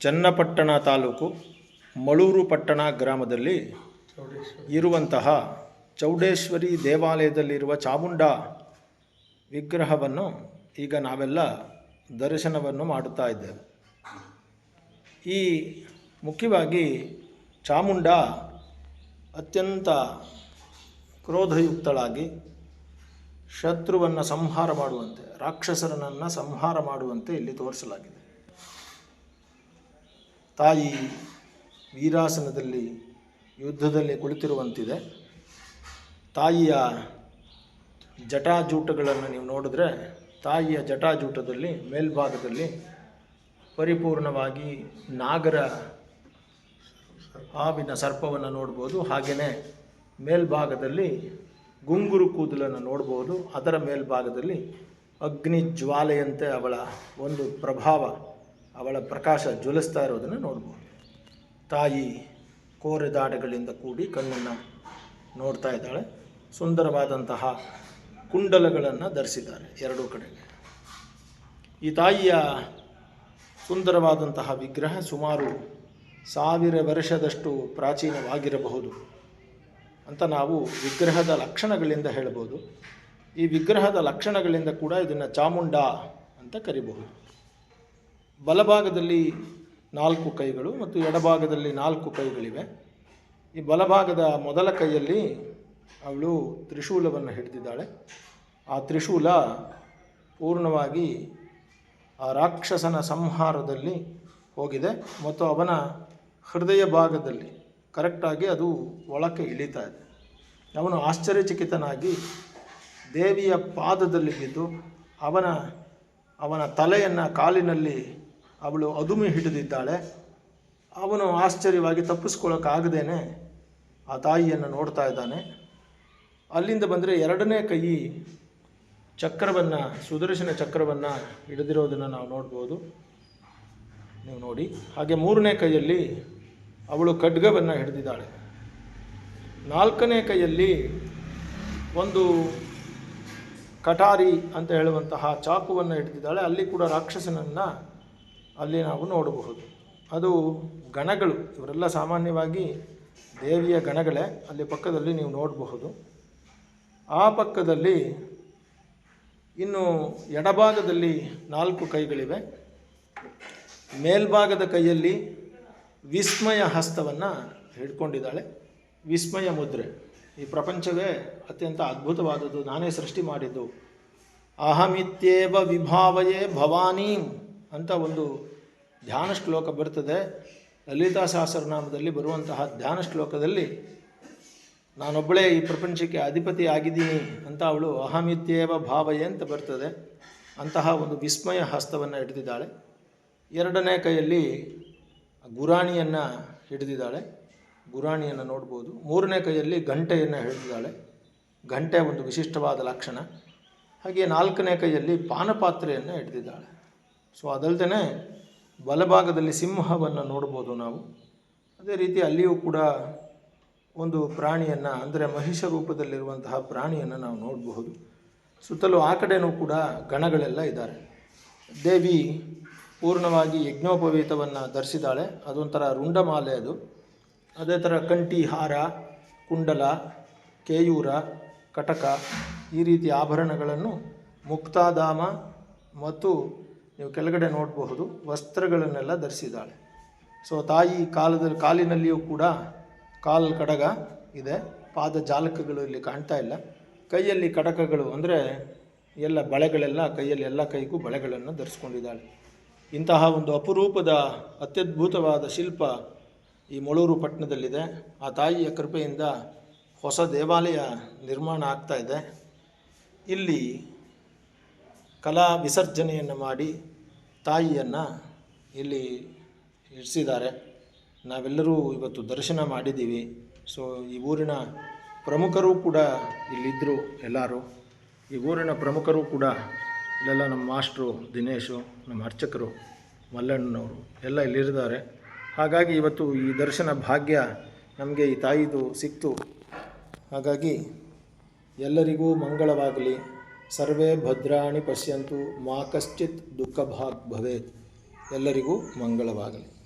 ಚನ್ನಪಟ್ಟಣ ತಾಲೂಕು ಮಳೂರು ಪಟ್ಟಣ ಗ್ರಾಮದಲ್ಲಿ ಇರುವಂತಹ ಚೌಡೇಶ್ವರಿ ದೇವಾಲಯದಲ್ಲಿರುವ ಚಾಮುಂಡ ವಿಗ್ರಹವನ್ನು ಈಗ ನಾವೆಲ್ಲ ದರ್ಶನವನ್ನು ಮಾಡುತ್ತಾ ಇದ್ದೇವೆ. ಈ ಮುಖ್ಯವಾಗಿ ಚಾಮುಂಡ ಅತ್ಯಂತ ಕ್ರೋಧಯುಕ್ತಳಾಗಿ ಶತ್ರುವನ್ನು ಸಂಹಾರ ಮಾಡುವಂತೆ ರಾಕ್ಷಸರನನ್ನು ಸಂಹಾರ ಮಾಡುವಂತೆ ಇಲ್ಲಿ ತೋರಿಸಲಾಗಿದೆ. ತಾಯಿ ವೀರಾಸನದಲ್ಲಿ ಯುದ್ಧದಲ್ಲಿ ಕುಳಿತಿರುವಂತಿದೆ. ತಾಯಿಯ ಜಟಾಜೂಟಗಳನ್ನು ನೀವು ನೋಡಿದ್ರೆ ತಾಯಿಯ ಜಟಾಜೂಟದಲ್ಲಿ ಮೇಲ್ಭಾಗದಲ್ಲಿ ಪರಿಪೂರ್ಣವಾಗಿ ನಾಗರ ಹಾವಿನ ಸರ್ಪವನ್ನು ನೋಡ್ಬೋದು. ಹಾಗೆಯೇ ಮೇಲ್ಭಾಗದಲ್ಲಿ ಗುಂಗುರು ಕೂದಲನ್ನು ನೋಡ್ಬೋದು. ಅದರ ಮೇಲ್ಭಾಗದಲ್ಲಿ ಅಗ್ನಿ ಜ್ವಾಲೆಯಂತೆ ಅವಳ ಒಂದು ಪ್ರಭಾವ. ಅವಳ ಪ್ರಕಾಶ ಜ್ವಲಿಸ್ತಾ ಇರೋದನ್ನು ನೋಡ್ಬೋದು. ತಾಯಿ ಕೋರೆದಾಡಗಳಿಂದ ಕೂಡಿ ಕಣ್ಣನ್ನು ನೋಡ್ತಾ ಇದ್ದಾಳೆ. ಸುಂದರವಾದಂತಹ ಕುಂಡಲಗಳನ್ನು ಧರಿಸಿದ್ದಾರೆ ಎರಡೂ ಕಡೆಗೆ. ಈ ತಾಯಿಯ ಸುಂದರವಾದಂತಹ ವಿಗ್ರಹ ಸುಮಾರು ಸಾವಿರ ವರ್ಷದಷ್ಟು ಪ್ರಾಚೀನವಾಗಿರಬಹುದು ಅಂತ ನಾವು ವಿಗ್ರಹದ ಲಕ್ಷಣಗಳಿಂದ ಹೇಳ್ಬೋದು. ಈ ವಿಗ್ರಹದ ಲಕ್ಷಣಗಳಿಂದ ಕೂಡ ಇದನ್ನು ಚಾಮುಂಡ ಅಂತ ಕರಿಬಹುದು. ಬಲಭಾಗದಲ್ಲಿ ನಾಲ್ಕು ಕೈಗಳು ಮತ್ತು ಎಡಭಾಗದಲ್ಲಿ ನಾಲ್ಕು ಕೈಗಳಿವೆ. ಈ ಬಲಭಾಗದ ಮೊದಲ ಕೈಯಲ್ಲಿ ಅವಳು ತ್ರಿಶೂಲವನ್ನು ಹಿಡಿದಿದ್ದಾಳೆ. ಆ ತ್ರಿಶೂಲ ಪೂರ್ಣವಾಗಿ ಆ ರಾಕ್ಷಸನ ಸಂಹಾರದಲ್ಲಿ ಹೋಗಿದೆ ಮತ್ತು ಅವನ ಹೃದಯ ಭಾಗದಲ್ಲಿ ಕರೆಕ್ಟಾಗಿ ಅದು ಒಳಕ್ಕೆ ಇಳಿತಾ ಇದೆ. ಅವನು ಆಶ್ಚರ್ಯಚಕಿತನಾಗಿ ದೇವಿಯ ಪಾದದಲ್ಲಿ ಬಿದ್ದು ಅವನ ಅವನ ತಲೆಯನ್ನು ಕಾಲಿನಲ್ಲಿ ಅವಳು ಅದುಮಿ ಹಿಡಿದಿದ್ದಾಳೆ. ಅವನು ಆಶ್ಚರ್ಯವಾಗಿ ತಪ್ಪಿಸ್ಕೊಳ್ಳೋಕ್ಕಾಗದೇನೆ ಆ ತಾಯಿಯನ್ನು ನೋಡ್ತಾ ಇದ್ದಾನೆ. ಅಲ್ಲಿಂದ ಬಂದರೆ ಎರಡನೇ ಕೈ ಚಕ್ರವನ್ನು, ಸುದರ್ಶನ ಚಕ್ರವನ್ನು ಹಿಡಿದಿರೋದನ್ನು ನಾವು ನೋಡ್ಬೋದು. ನೀವು ನೋಡಿ. ಹಾಗೆ ಮೂರನೇ ಕೈಯಲ್ಲಿ ಅವಳು ಖಡ್ಗವನ್ನು ಹಿಡಿದಿದ್ದಾಳೆ. ನಾಲ್ಕನೇ ಕೈಯಲ್ಲಿ ಒಂದು ಕಟಾರಿ ಅಂತ ಹೇಳುವಂತಹ ಚಾಕುವನ್ನು ಹಿಡಿದಿದ್ದಾಳೆ. ಅಲ್ಲಿ ಕೂಡ ರಾಕ್ಷಸನನ್ನು ಅಲ್ಲಿ ನಾವು ನೋಡಬಹುದು. ಅದು ಗಣಗಳು, ಇವರೆಲ್ಲ ಸಾಮಾನ್ಯವಾಗಿ ದೇವಿಯ ಗಣಗಳೇ. ಅಲ್ಲಿ ಪಕ್ಕದಲ್ಲಿ ನೀವು ನೋಡಬಹುದು. ಆ ಪಕ್ಕದಲ್ಲಿ ಇನ್ನು ಎಡಭಾಗದಲ್ಲಿ ನಾಲ್ಕು ಕೈಗಳಿವೆ. ಮೇಲ್ಭಾಗದ ಕೈಯಲ್ಲಿ ವಿಸ್ಮಯ ಹಸ್ತವನ್ನು ಹಿಡ್ಕೊಂಡಿದ್ದಾಳೆ. ವಿಸ್ಮಯ ಮುದ್ರೆ. ಈ ಪ್ರಪಂಚವೇ ಅತ್ಯಂತ ಅದ್ಭುತವಾದದ್ದು. ನಾನೇ ಸೃಷ್ಟಿ ಮಾಡಿದ್ದು. ಅಹಮಿತ್ಯೇವ ವಿಭಾವಯೇ ಭವಾನಿ. ಅಂತ ಒಂದು ಧ್ಯಾನ ಶ್ಲೋಕ ಬರ್ತದೆ. ಲಲಿತಾ ಸಹಸ್ರನಾಮದಲ್ಲಿ ಬರುವಂತಹ ಧ್ಯಾನ ಶ್ಲೋಕದಲ್ಲಿ ನಾನೊಬ್ಬಳೇ ಈ ಪ್ರಪಂಚಕ್ಕೆ ಅಧಿಪತಿ ಆಗಿದ್ದೀನಿ ಅಂತ ಅವಳು ಅಹಮಿತ್ಯೇವ ಭಾವಯೇ ಅಂತ ಬರ್ತದೆ. ಅಂತಹ ಒಂದು ವಿಸ್ಮಯ ಹಸ್ತವನ್ನು ಹಿಡಿದಿದ್ದಾಳೆ. ಎರಡನೇ ಕೈಯಲ್ಲಿ ಗುರಾಣಿಯನ್ನು ಹಿಡಿದಿದ್ದಾಳೆ. ಗುರಾಣಿಯನ್ನು ನೋಡ್ಬೋದು. ಮೂರನೇ ಕೈಯಲ್ಲಿ ಗಂಟೆಯನ್ನು ಹಿಡಿದಿದ್ದಾಳೆ. ಗಂಟೆ ಒಂದು ವಿಶಿಷ್ಟವಾದ ಲಕ್ಷಣ. ಹಾಗೆ ನಾಲ್ಕನೇ ಕೈಯಲ್ಲಿ ಪಾನಪಾತ್ರೆಯನ್ನು ಹಿಡಿದಿದ್ದಾಳೆ. ಸೊ ಅದಲ್ಲದೆ ಬಲಭಾಗದಲ್ಲಿ ಸಿಂಹವನ್ನು ನೋಡ್ಬೋದು ನಾವು. ಅದೇ ರೀತಿ ಅಲ್ಲಿಯೂ ಕೂಡ ಒಂದು ಪ್ರಾಣಿಯನ್ನು, ಅಂದರೆ ಮಹಿಷ ರೂಪದಲ್ಲಿರುವಂತಹ ಪ್ರಾಣಿಯನ್ನು ನಾವು ನೋಡಬಹುದು. ಸುತ್ತಲೂ ಆ ಕಡೆಯೂ ಕೂಡ ಗಣಗಳೆಲ್ಲ ಇದ್ದಾರೆ ದೇವಿ ಪೂರ್ಣವಾಗಿ ಯಜ್ಞೋಪವೀತವನ್ನು ಧರಿಸಿದ್ದಾಳೆ ಅದೊಂಥರ ರುಂಡಮಾಲೆ ಅದು. ಅದೇ ಥರ ಕಂಠಿ, ಹಾರ, ಕುಂಡಲ, ಕೇಯೂರ, ಕಟಕ ಈ ರೀತಿ ಆಭರಣಗಳನ್ನು ಮುಕ್ತಾಧಾಮ ಮತ್ತು ನೀವು ಕೆಳಗಡೆ ನೋಡಬಹುದು, ವಸ್ತ್ರಗಳನ್ನೆಲ್ಲ ಧರಿಸಿದ್ದಾಳೆ. ಸೊ ತಾಯಿ ಕಾಲದಲ್ಲಿ, ಕಾಲಿನಲ್ಲಿಯೂ ಕೂಡ ಕಾಲ್ ಕಡಗ ಇದೆ. ಪಾದ ಜಾಲಕಗಳು ಇಲ್ಲಿ ಕಾಣ್ತಾ ಇಲ್ಲ. ಕೈಯಲ್ಲಿ ಕಡಕಗಳು ಅಂದರೆ ಎಲ್ಲ ಬಳೆಗಳೆಲ್ಲ, ಕೈಯಲ್ಲಿ ಎಲ್ಲ ಕೈಗೂ ಬಳೆಗಳನ್ನು ಧರಿಸ್ಕೊಂಡಿದ್ದಾಳೆ. ಇಂತಹ ಒಂದು ಅಪರೂಪದ, ಅತ್ಯದ್ಭುತವಾದ ಶಿಲ್ಪ ಈ ಮೊಳೂರು ಪಟ್ಟಣದಲ್ಲಿದೆ. ಆ ತಾಯಿಯ ಕೃಪೆಯಿಂದ ಹೊಸ ದೇವಾಲಯ ನಿರ್ಮಾಣ ಆಗ್ತಾ ಇದೆ. ಇಲ್ಲಿ ಕಲಾ ವಿಸರ್ಜನೆಯನ್ನು ಮಾಡಿ ತಾಯಿಯನ್ನು ಇಲ್ಲಿ ಇರಿಸಿದ್ದಾರೆ. ನಾವೆಲ್ಲರೂ ಇವತ್ತು ದರ್ಶನ ಮಾಡಿದ್ದೀವಿ. ಸೊ ಈ ಊರಿನ ಪ್ರಮುಖರು ಕೂಡ ಇಲ್ಲಿದ್ದರು ಎಲ್ಲರೂ. ಈ ಊರಿನ ಪ್ರಮುಖರು ಕೂಡ ಇಲ್ಲೆಲ್ಲ ನಮ್ಮ ಮಾಸ್ಟ್ರು ದಿನೇಶು, ನಮ್ಮ ಅರ್ಚಕರು, ಮಲ್ಲಣ್ಣನವರು ಎಲ್ಲ ಇಲ್ಲಿದ್ದಾರೆ ಹಾಗಾಗಿ ಇವತ್ತು ಈ ದರ್ಶನ ಭಾಗ್ಯ ನಮಗೆ ಈ ತಾಯಿದು ಸಿಕ್ತು. ಹಾಗಾಗಿ ಎಲ್ಲರಿಗೂ ಮಂಗಳವಾಗಲಿ. ಸರ್ವೇ ಭದ್ರಾಣಿ ಪಶ್ಯಂತು ಮಾ ಕಶ್ಚಿತ್ ದುಃಖ ಭಾಗ್ ಭವೇತ್ ಎಲ್ಲರಿಗೂ ಮಂಗಳವಾಗಲಿ.